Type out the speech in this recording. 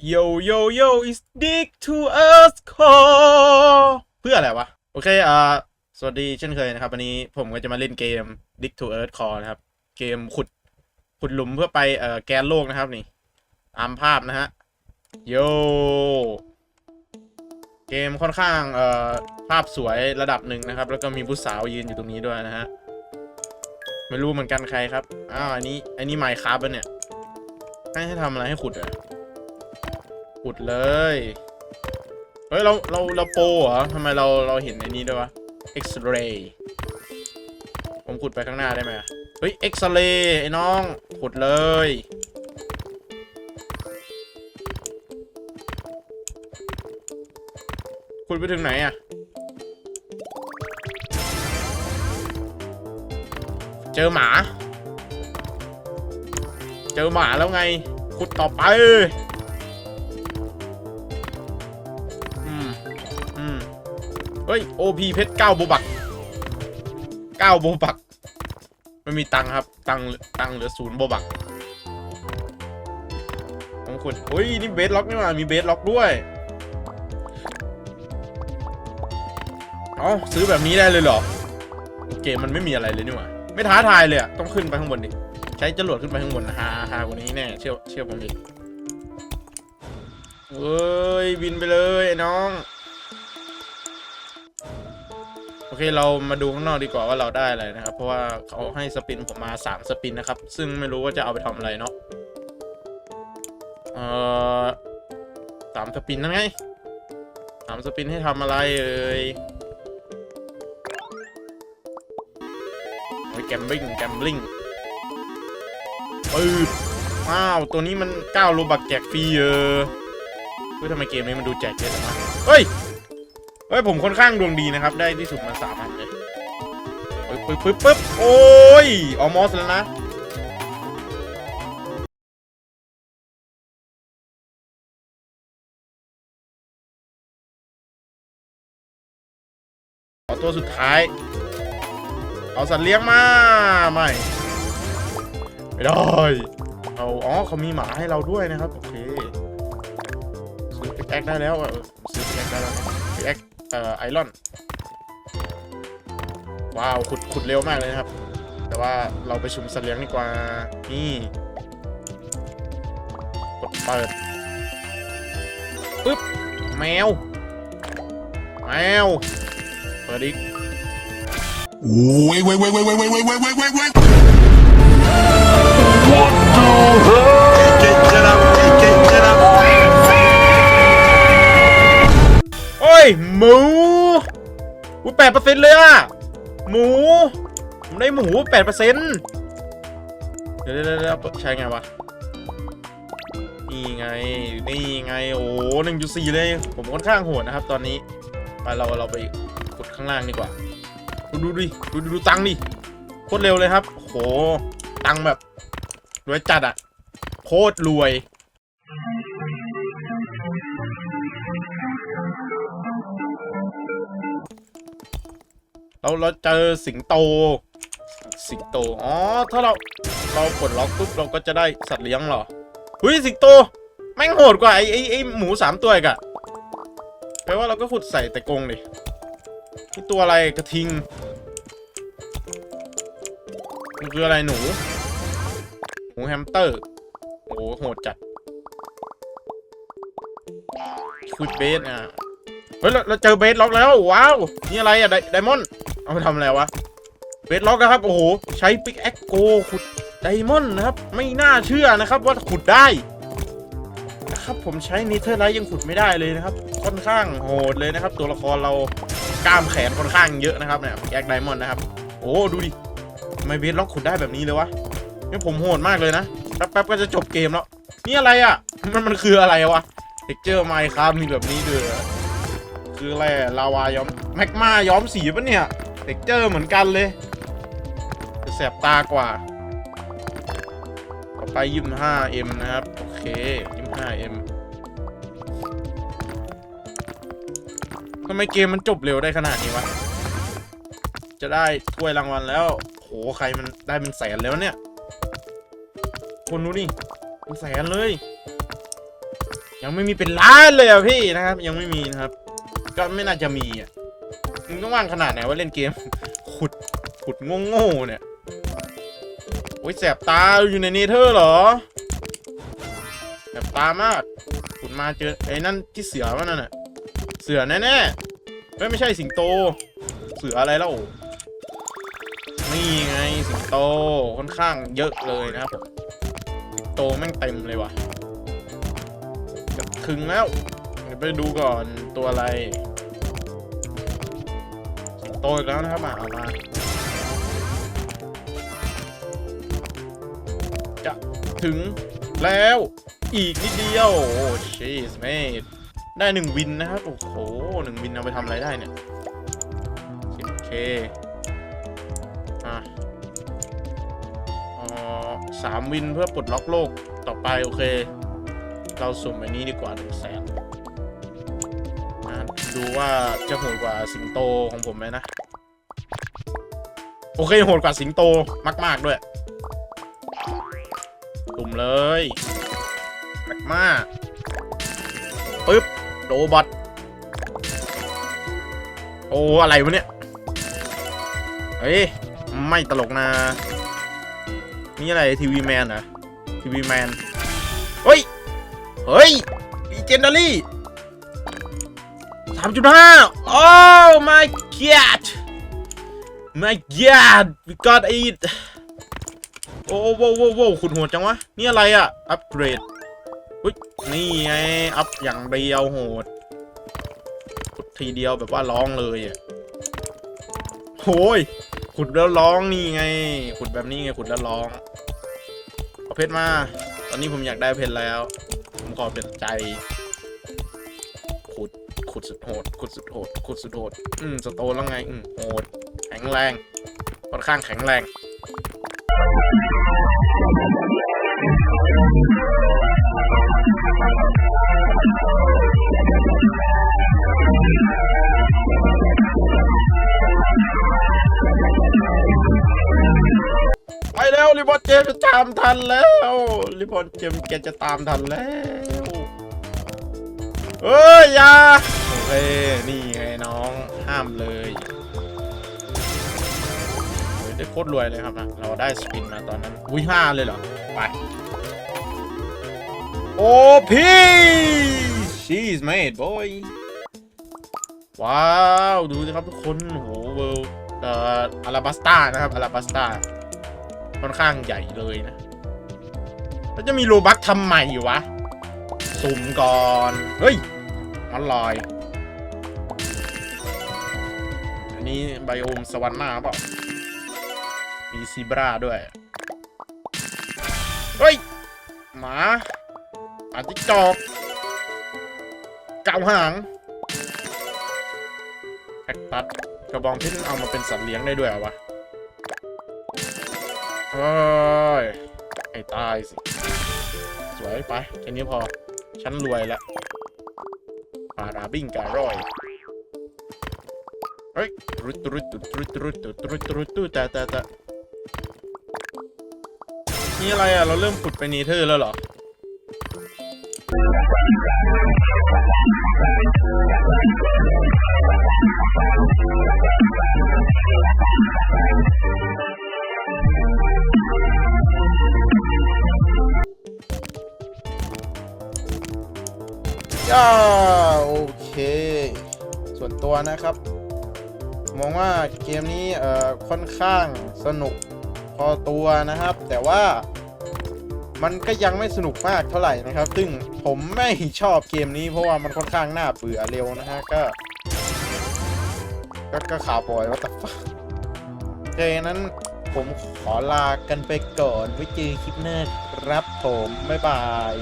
Yo yo yo is dick to us call เพื่ออะไรวะ โอเคอ่าสวัสดีเช่นเคยนะครับ วันนี้ผมก็จะมาเล่นเกม Dick to Earth Core นะครับ เกมขุด ขุดหลุมเพื่อไปเอ่อแกนโลกนะครับนี่ตามภาพนะฮะโยเกมค่อนข้างเอ่อภาพสวยระดับหนึ่งนะครับ แล้วก็มีผู้สาวยืนอยู่ตรงนี้ด้วยนะฮะไม่รู้เหมือนกันใครครับ อ้าว อันนี้ อันนี้ไมค์ครับเนี่ย ให้ให้ทำอะไรให้ขุดเหร อขุดเลย เฮ้ย เรา เรา เราโปเหรอทำไมเรา เราเห็นไอ้นี้ด้วยวะ X-ray ผมขุดไปข้างหน้าได้ไหมอะเฮ้ย X-ray ไอ้น้อง ขุดเลย ขุดไปถึงไหนอะเจอหมา เจอหมาแล้วไง ขุดต่อไป เฮ้ย OP เพชรเก้าโบบักเก้าโบบักไม่มีตังครับ ตังตังเหลือศูนย์โบบักของคุณเฮ้ยนี่เบสล็อกนี่หว่ามีเบสล็อกด้วยเอ๋อซื้อแบบนี้ได้เลยเหรอเกมมันไม่มีอะไรเลยนี่หว่าไม่ท้าทายเลยอะต้องขึ้นไปข้างบนดิใช้จรวดขึ้นไปข้างบนฮาฮากว่านี้แน่เชื่อเชื่อผมดิเอ้ยบินไปเลยไอ้น้อง เคเรามาดูข้างนอกดีกว่าว่าเราได้อะไรนะครับ เพราะว่าเขาให้สปินผมมาสามสปินนะครับ ซึ่งไม่รู้ว่าจะเอาไปทำอะไรเนาะเอ่อสามสปินนั่นไงสามสปินให้ทำอะไรเอ่ยโอ้ยแกมบลิงแกมบลิงปืดว้าว ตัวนี้มัน9โลบักแจกฟรีเออเฮ้ยทำไมเกมนี้มันดูแจกเยอะจังวะเฮ้ย เฮ้ยผมค่อนข้างดวงดีนะครับ ได้ที่สุดมาสามอันเลยปึ๊บปึ๊บปึ๊บปึ๊บโอ้ยออมอสแล้วนะเอาตัวสุดท้าย เอาสัตว์เลี้ยงมา ไม่ ไม่ได้ เอา อ๋อเขามีหมาให้เราด้วยนะครับ โอเค ซื้อพิกแอคได้แล้วซื้อพิกแอคได้แล้ว เอ่อไอรอน ว้าว ขุดขุดเร็วมากเลยนะครับ แต่ว่าเราไปชุมสัตว์เลี้ยงดีกว่า นี่กดเปิดปึ๊บ แมว แมว เปิดอีก Wait, wait, wait, wait, wait, wait, wait, wait, wait, wait, wait. Get หมูอุ้ยแปดเปอร์เซ็นต์เลยอะหมูผมได้หมูแปดเปอร์เซ็นต์เดี๋ยวเดี๋ยวเดี๋ยวใช่ไงวะนี่ไงนี่ไงโอ้หนึ่งจุดสี่เลย ผมค่อนข้างโหดนะครับ ตอนนี้ไปเราเราไปกดข้างล่างดีกว่า ดูดูดิดูดูดูตังดิโคตรเร็วเลยครับโหตังแบบรวยจัดอะโคตรรวย เราเราเจอสิงโต สิงโต อ๋อ ถ้าเราเรากดล็อกปุ๊บเราก็จะได้สัตว์เลี้ยงเหรอเฮ้ยสิงโต แม่งโหดกว่าไอ้ไอ้ไอ้หมูสามตัวอีกอะแปลว่าเราก็ขุดใส่แต่กรงดินี่ตัวอะไรกระทิง มันคืออะไรหนู หมูแฮมสเตอร์ โอ้โหโหดจัดคุดเบสอะเฮ้ยเราเราเจอเบสล็อกแล้ว ว้าว นี่อะไรอะไดไดมอนด์ เอาไปทำอะไรวะเบสล็อกนะครับ โอ้โห ใช้ปิกแอคโกขุดไดมอนด์นะครับ ไม่น่าเชื่อนะครับว่าขุดได้นะครับผมใช้นิเทอร์ไลท์ยังขุดไม่ได้เลยนะครับ ค่อนข้างโหดเลยนะครับ ตัวละครเรากล้ามแขนค่อนข้างเยอะนะครับเนี่ยแอคไดมอนด์นะครับ โอ้ดูดิทำไมเบสล็อกขุดได้แบบนี้เลยวะนี่ผมโหดมากเลยนะแป๊บๆก็จะจบเกมแล้วนี่อะไรอะ มันมันคืออะไรวะเท็กเจอร์ไมค์ครับมีแบบนี้ด้วยเหรอคืออะไรลาวาย้อมแมกมาย้อมสีปะเนี่ย เท็กเจอร์เหมือนกันเลยจะแสบตากว่าต่อไปยี่ห้าเอ็มนะครับ โอเคยี่ห้าเอ็มทำไมเกมมันจบเร็วได้ขนาดนี้วะ จะได้ถ้วยรางวัลแล้ว โห ใครมันได้เป็นแสนแล้วเนี่ยคนนู้นนี่เป็นแสนเลย ยังไม่มีเป็นล้านเลยอะพี่นะครับ ยังไม่มีนะครับ ก็ไม่น่าจะมีอะ มึงต้องว่างขนาดไหนว่าเล่นเกม ขุด ขุดโง่ๆเนี่ย โอ้ยแสบตาอยู่ในเนเธอเหรอ แสบตามาก ขุดมาเจอไอ้นั่นที่เสือมันนั่นน่ะ เสือแน่ๆเฮ้ยไม่ใช่สิงโต เสืออะไรแล้วนี่ไงสิงโตค่อนข้างเยอะเลยนะครับผมสิงโตแม่งเต็มเลยว่ะจะคึงแล้วเดี๋ยวไปดูก่อนตัวอะไร โตอีกแล้วนะครับมาเอามาจะถึงแล้วอีกนิดเดียวโอ้ชีสเมดได้หนึ่งวินนะครับ โอ้โหหนึ่งวินเอาไปทำอะไรได้เนี่ยสิบเคอะอ๋อสามวินเพื่อปลดล็อกโลกต่อไป โอเค เราสุ่มไปนี้ดีกว่าหนึ่งแสน ดูว่าจะโหดกว่าสิงโตของผมไหมนะ โอเคโหดกว่าสิงโตมาก ๆ ด้วย ตุ่มเลยแมกมาปึ๊บโดบอทโอ้อะไรวะเนี่ย เฮ้ย ไม่ตลกนะ นี่อะไรทีวีแมนเหรอทีวีแมน เฮ้ย เฮ้ยลีเจนดารี่ สามจุดห้าโอ้ my god my god we got it โอ้โว้โว้โว้ขุดหัวจังวะ นี่อะไรอะอัปเกรดอุ้ยนี่ไง อัพอย่างเดียวโหดขุดทีเดียวแบบว่าร้องเลยอะโอ้ย ขุดแล้วร้องนี่ไง ขุดแบบนี้ไง ขุดแล้วร้อง เอาเพชรมา ตอนนี้ผมอยากได้เพชรแล้ว ผมขอเป็นใจ ขุดสุดโหดขุดสุดโหดขุดสุดโหดอืมสโตนแล้วไงอืมโหดแข็งแรงค่อนข้างแข็งแรงไปแล้วริบอนเจมจะตามทันแล้วริบอนเจมแกจะตามทันแล้ว เอ้ยอยา โอเค นี่ไงน้อง ห้ามเลยเฮ้ยได้โคตรรวยเลยครับนะ เราได้สปินมาตอนนั้น อุ้ยห้าเลยเหรอ ไป โอ้พี่ she's made boy ว้าว ดูสิครับทุกคนโอ้โหเวลเอ่ออาราบัสตานะครับอาราบัสตาค่อนข้างใหญ่เลยนะ แล้วจะมีโลบักทำใหม่อยู่วะ สุ่มก่อน เฮ้ยมันลอย นี้ไบโอมสวรรค์หน้าเปล่ามีซีบราด้วย เฮ้ย หมาหมาจิ๊กจอกเก่าหางแคคตัสกระบองเพชรเอามาเป็นสัตว์เลี้ยงได้ด้วยเหรอวะเฮ้ยไอ้ตายสิ สวยไปแค่นี้พอ ฉันรวยแล้วปาราบิ้งการอย เฮ้ยรุดรุดรุดรุดรุดรุดรุดรุดแต่แต่แต่นี่อะไรอะ เราเริ่มขุดไปนีเธอร์แล้วเหรอ ย่าโอเค ส่วนตัวนะครับ มองว่าเกมนี้เอ่อค่อนข้างสนุกพอตัวนะครับ แต่ว่ามันก็ยังไม่สนุกมากเท่าไหร่นะครับ ซึ่งผมไม่ชอบเกมนี้เพราะว่ามันค่อนข้างน่าเบื่อเร็วนะฮะก็ก็ข่าวปล่อยว่าแต่โอเคนั้นผมขอลากันไปก่อนไว้เจอคลิปหน้าครับผม บ๊ายบาย